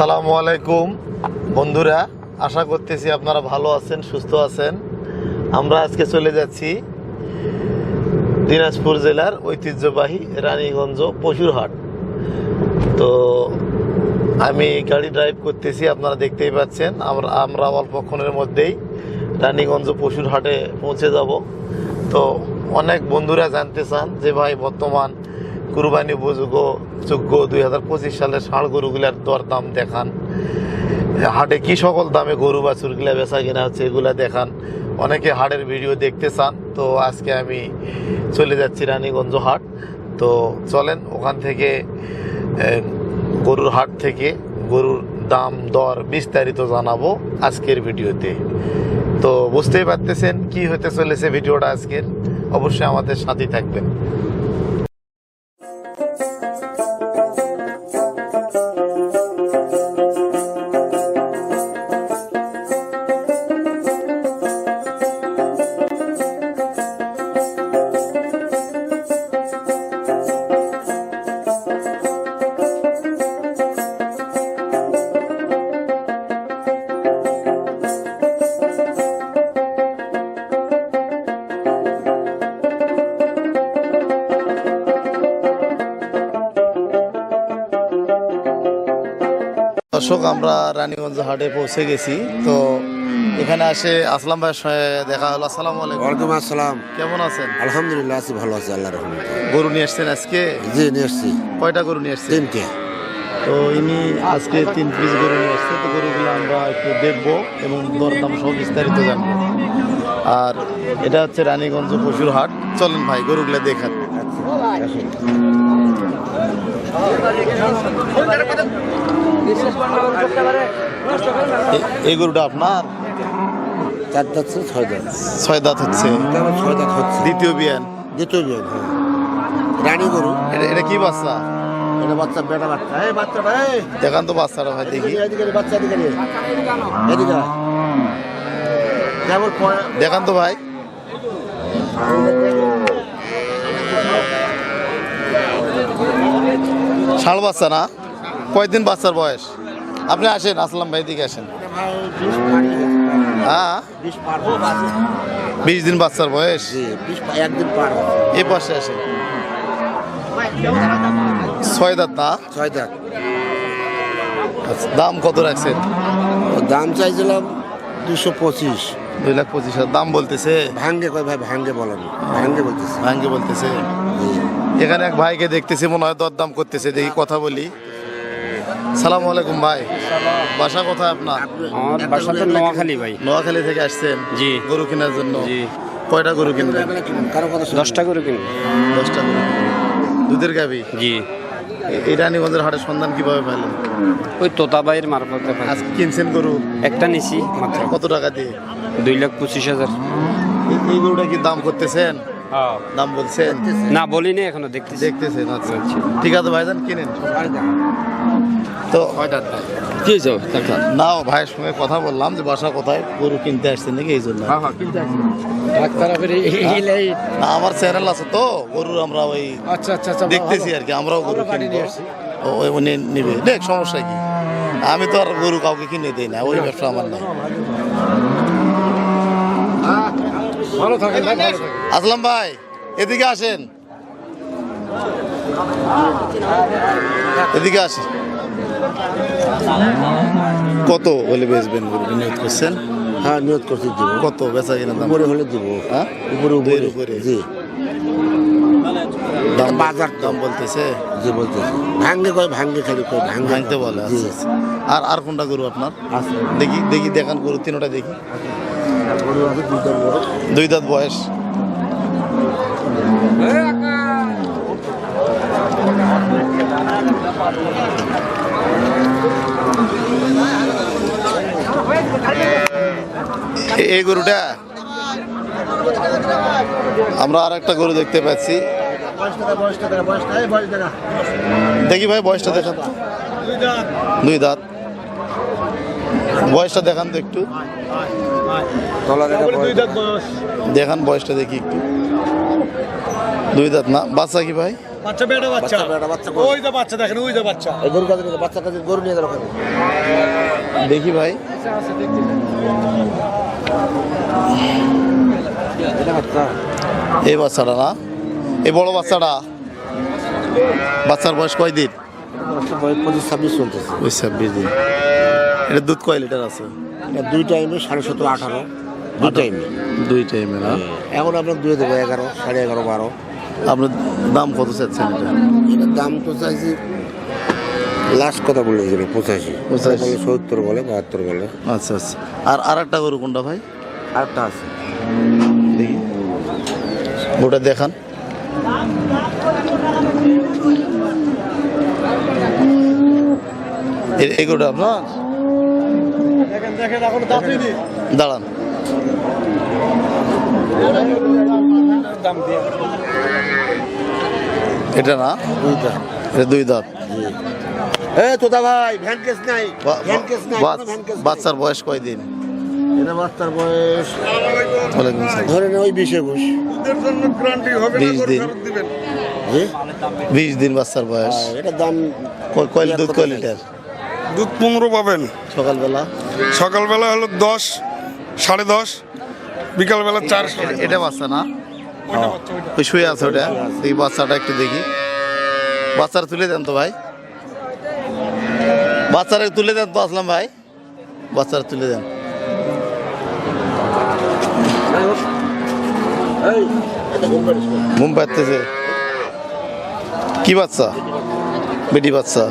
সালামু আলাইকুম। বন্ধুরা, আশা করতেছি আপনারা ভালো আছেন, সুস্থ আছেন। আমরা আজকে চলে যাচ্ছি দিনাজপুর জেলার ঐতিহ্যবাহী রানীগঞ্জ পশুরহাট তো আমি গাড়ি ড্রাইভ করতেছি, আপনারা দেখতেই পাচ্ছেন। আমরা আমরা অল্পক্ষণের মধ্যেই রানীগঞ্জ পশুরহাটে পৌঁছে যাব। তো অনেক বন্ধুরা জানতে চান যে ভাই বর্তমান কুরবানি উপযোগ্য, যোগ্য দুই হাজার পঁচিশ সালের ষাঁড় গরুগুলার দর দাম দেখান। হাটে কি সকল দামে গরু বাছুরগুলা বেচা কিনা হচ্ছে এগুলা দেখান। অনেকে হাটের ভিডিও দেখতে চান, তো আজকে আমি চলে যাচ্ছি রানীগঞ্জ হাট। তো চলেন, ওখান থেকে গরুর হাট থেকে গরুর দাম, দর বিস্তারিত জানাব আজকের ভিডিওতে। তো বুঝতেই পারতেছেন কি হতে চলেছে ভিডিওটা আজকের। অবশ্যই আমাদের সাথেই থাকবেন। দর্শক আমরা রানীগঞ্জ হাটে পৌঁছে গেছি। তো এখানে আসে আসলাম ভাইয়ের সঙ্গে দেখা হলো। আসসালামু আলাইকুম। ওয়ালাইকুম আসসালাম। কেমন আছেন? আলহামদুলিল্লাহ আছি ভালো আছি আল্লাহ রহমতে। গরু নিয়ে এসছেন আজকে? জি নিয়ে এসছি কয়টা গরু নিয়ে আসছেন? তিনটে। তো ইনি আজকে তিন পিস গরু নিয়ে এসছে তো গরুগুলো আমরা একটু দেখব এবং দরদাম সহ বিস্তারিত জানব। আর এটা হচ্ছে রানীগঞ্জ পশুর হাট। চলেন ভাই গরুগুলো দেখান। এ- এই গরুটা আপনার? চার দাঁত ছয় দাঁত। ছয় দাঁত হচ্ছে। ছয় দাঁত হচ্ছে? দ্বিতীয় বিয়ান। দ্বিতীয় বিয়ে হ্যাঁ। রানী গরু। এটা কি বাচ্চা? এটা বাচ্চা বেটা বাচ্চা। এই বাচ্চাটা এই। দেখান তো বাচ্চাটা ভাই দেখি। এদিকে বাচ্চা এদিকে। এদিকে দেখান তো ভাই। ষাট বাচ্চা না? কয়দিন বাচ্চার বয়স? আপনি আসেন আসলাম ভাই দিকে আসেন। হয়ে? বিশ দিন বাচ্চার বয়স? জি একদিন এ পাশে আসেন। ছয় দাঁত না? ছয় দাঁত। আচ্ছা, দাম কত রাখছেন? দাম চাইছিলাম দুশো পঁচিশ। দুই লাখ পঁচিশ দাম বলতেছে? ভাঙ্গে কয় ভাই ভাঙ্গে বলেন। ভাঙ্গে বলতেছে। ভাঙ্গে বলতেছে। এখানে এক ভাইকে দেখতেছি মনে হয় দরদাম করতেছে দেখি কথা বলি। সালাম আলাইকুম ভাই। বাসা কোথায় আপনার? আমার বাসা তো নোয়াখালী ভাই। নোয়াখালী থেকে আসছেন? জি। গরু কেনার জন্য? জি। কয়টা গরু কিনবেন? দশটা গরু কিনবো। দশটা গরু। দুধের গাবি জি। এই রানীগঞ্জের হাটের সন্ধান কীভাবে পেলেন ওই তোতাবাইয়ের মারফতে। আজকে কিনছেন গরু? একটা নিছি মাত্র। কত টাকা দিয়ে? দুই লাখ পঁচিশ হাজার। এই গরুটা কি দাম করতেছেন? দাম বলছেন? না বলিনি এখনও দেখতেছি। দেখতেছেন আচ্ছা। ঠিক আছে ভাইজান কিনেন। তো কি নাও ভাইয়ের সঙ্গে কথা বললাম যে বাসা কোথায়? গরু কিনতে আসছেন নাকি এই জন্য। না আমার চ্যানেল আছে তো গরুর আমরা ওই আচ্ছা আচ্ছা আচ্ছা দেখতেছি আর কি আমরাও গরু কিনবো। উনি নিবে। দেখ সমস্যা কি? আমি তো আর গরু কাউকে কিনে দিই না ওই ব্যবসা আমার নাই। ভালো থাকেন আসলাম ভাই এদিকে আসেন। এদিকে আসেন। কত বলে বেচবেন গরু? নিয়োগ করছেন? হ্যাঁ নিয়োগ করতে দিব। কত বেচা কিনা দাম? উপরে হলে দিব। হ্যাঁ? উপরে উপরে। উপরে। জি। দাম বাজার দাম বলতেছে? জি বলতেছি। ভাঙ্গে কয় ভাঙ্গে খালি কয় ভাঙ্গে ভাঙতে বলে আচ্ছা, আচ্ছা। আর আর কোনটা গরু আপনার? দেখি দেখি দেখান গরু তিনটা দেখি। দুই দাঁত বয়স। এই গরুটা? আমরা আর একটা গরু দেখতে পাচ্ছি। দেখি ভাই, বয়সটা দেখান। দুই দাঁত। বয়সটা দেখান তো একটু। এটা দেখান বয়সটা দেখি একটু। দুই দাঁত না? বাচ্চা কি ভাই? বাচ্চা বেটা বাচ্চা। বাচ্চা বেটা বাচ্চা ওই যে বাচ্চা দেখেন ওই যে বাচ্চা। এই গরু কাছে? বাচ্চা কাছে গরু নিয়ে গেল ওখানে দেখি ভাই। এটা এই বাচ্চাটা না? এই বড় বাচ্চাটা? বাচ্চার বয়স কয় দিন পঁচিশ ছাব্বিশ চলতেছে ওই ছাব্বিশ দিন। এটা দুধ কয় লিটার আছে? এটা দুই টাইমে সাড়ে সতেরো আঠারো। দুই টাইমে দুই টাইমে না? এখন আপনার দুয়ে দেবো এগারো সাড়ে এগারো বারো। আপনার দাম কত চাচ্ছেন এটা? এটার দাম তো চাইছি লাস্ট কথা বলেছিল পঁচাশি। পঁচাশি। সত্তর বলে বাহাত্তর বলে। আচ্ছা আচ্ছা। আর আর একটা গরু কোনটা ভাই? আরেকটা আছে। দেখি। ওটা দেখান। এ- এই গরুটা আপনার? দেখেন দেখেন এখন দাঁতই নেই দাঁড়ান। এটা না? এটা দুই দাঁত। এ তোদা ভাই ভ্যান কেস নাই। ভ্যান কেস। বাচ্চার বয়স কয় দিন এটা বাচ্চার বয়স ওয়ালাইকুম ধরে নে ওই বিশ একুশ। বিশ দিন। বিশ দিন বাচ্চার বয়স। হ্যাঁ, এটার দাম কয় দুধ কয় লিটার? দুধ পনেরো পাবেন। সকালবেলা? সকালবেলা হলো দশ সাড়ে দশ বিকালবেলা চার সাড়ে এটা বাচ্চা না? ওই শুয়ে আছে ওটা। এই বাচ্চাটা একটু দেখি। বাচ্চারা তুলে দেন তো ভাই। বাচ্চারা তুলে দেন তো আসলাম ভাই। বাচ্চারা তুলে দেন। ঘুম পাচ্ছে কি বাচ্চা? বেটি বাচ্চা?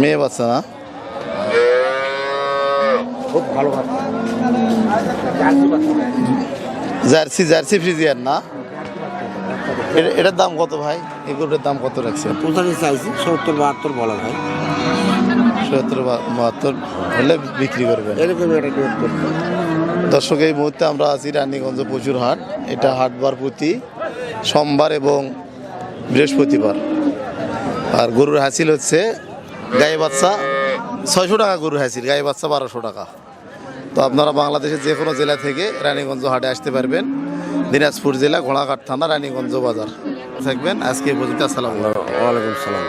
মেয়ে বাচ্চা না? খুব ভালো বাচ্চা। জার্সি জার্সি ফ্রিজিয়ার না? এটা- এটার দাম কত ভাই? এগুলোর দাম কত রাখছেন? পঁচাশি চাইছি সত্তর বাহাত্তর বলা ভাই সত্তর বাহাত্তর হলে বিক্রি করবেন। এরকম দর্শক এই মুহূর্তে আমরা আছি রানীগঞ্জ প্রচুর হাট। এটা হাটবার প্রতি সোমবার এবং বৃহস্পতিবার। আর গরুর হাসিল হচ্ছে গায়ে বাচ্চা ছয়শো টাকা গরুর হাসিল গায়ে বাচ্চা বারোশো টাকা। তো আপনারা বাংলাদেশের যে কোনো জেলা থেকে রানীগঞ্জ হাটে আসতে পারবেন। দিনাজপুর জেলা, ঘোড়াঘাট থানা, রানীগঞ্জ বাজার। থাকবেন আজকে পর্যন্ত, আসসালাম আলাইকুম। সালাম